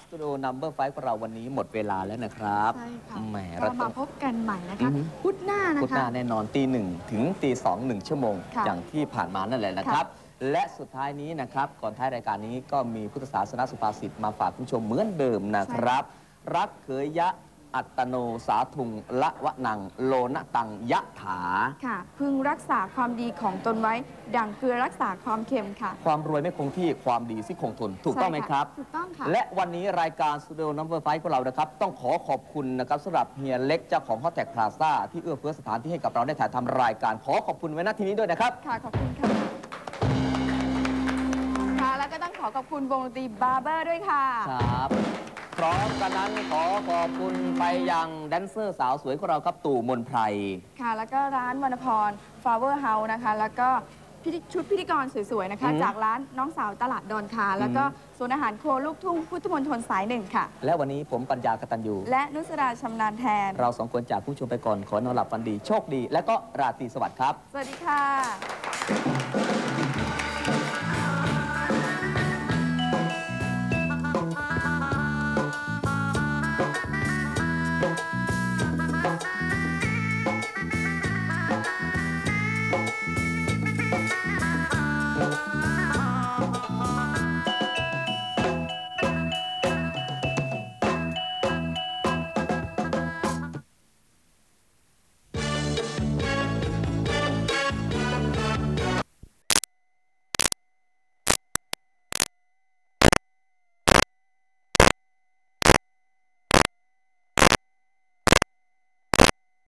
สตูดิโอนัมเบอร์ไฟของเราวันนี้หมดเวลาแล้วนะครับใช่ค่ะแหมเราต้มาอง พบกันใหม่นะอืคะอฮึ พุธหน้านะพุธหคะ น้าแน่นอนตีหนึ่งถึงตีสองหนึ่งชั่วโมง ค่ะอย่างที่ผ่านมานั่นแหละนะครับ และสุดท้ายนี้นะครับ ก่อนท้ายรายการนี้ก็มีพุทธศาสนสุภาษิตมาฝากคุณผู้ชมเหมือนเดิมนะครับ รักเขยยะ อัตโนสาทุงละวะนัง โลนะตังยะถา ค่ะ พึงรักษาความดีของตนไว้ ดังเกลือรักษาความเค็มค่ะ ความรวยไม่คงที่ความดีสิคงทนถูกต้องไหมครับ ถูกต้องค่ะ และวันนี้รายการสตูดิโอนัมเบอร์ไฟของเรานะครับ ต้องขอขอบคุณนะครับสำหรับเฮียเล็กเจ้าของฮอตแท็กพลาซ่าที่เอื้อเฟื้อสถานที่ให้กับเราได้ถ่ายทำรายการขอขอบคุณไว้ณที่นี้ด้วยนะครับ ค่ะ ขอบคุณค่ะค่ะแล้วก็ต้องขอขอบคุณวงดนตรีบาร์เบอร์ด้วยค่ะ ครับ พร้อมกันนั้นขอขอบคุณไปยังแดนเซอร์สาวสวยของเราครับตู่มนไพร ค่ะ แล้วก็ร้านวรรณพร Flower House นะคะ แล้วก็พิธีชุดพิธีกรสวยๆนะคะ อืมจากร้านน้องสาวตลาดดอนคาแล้วก็อืมศูนย์อาหารครัวลูกทุ่งพุทธมณฑลสายหนึ่งค่ะ และวันนี้ผมปัญญากตัญญูและนุสราชำนาญแทน เราสองคนจากผู้ชมไปก่อนขอนอนหลับฝันดีโชคดี และก็ราตรีสวัสดิ์ครับ สวัสดีค่ะ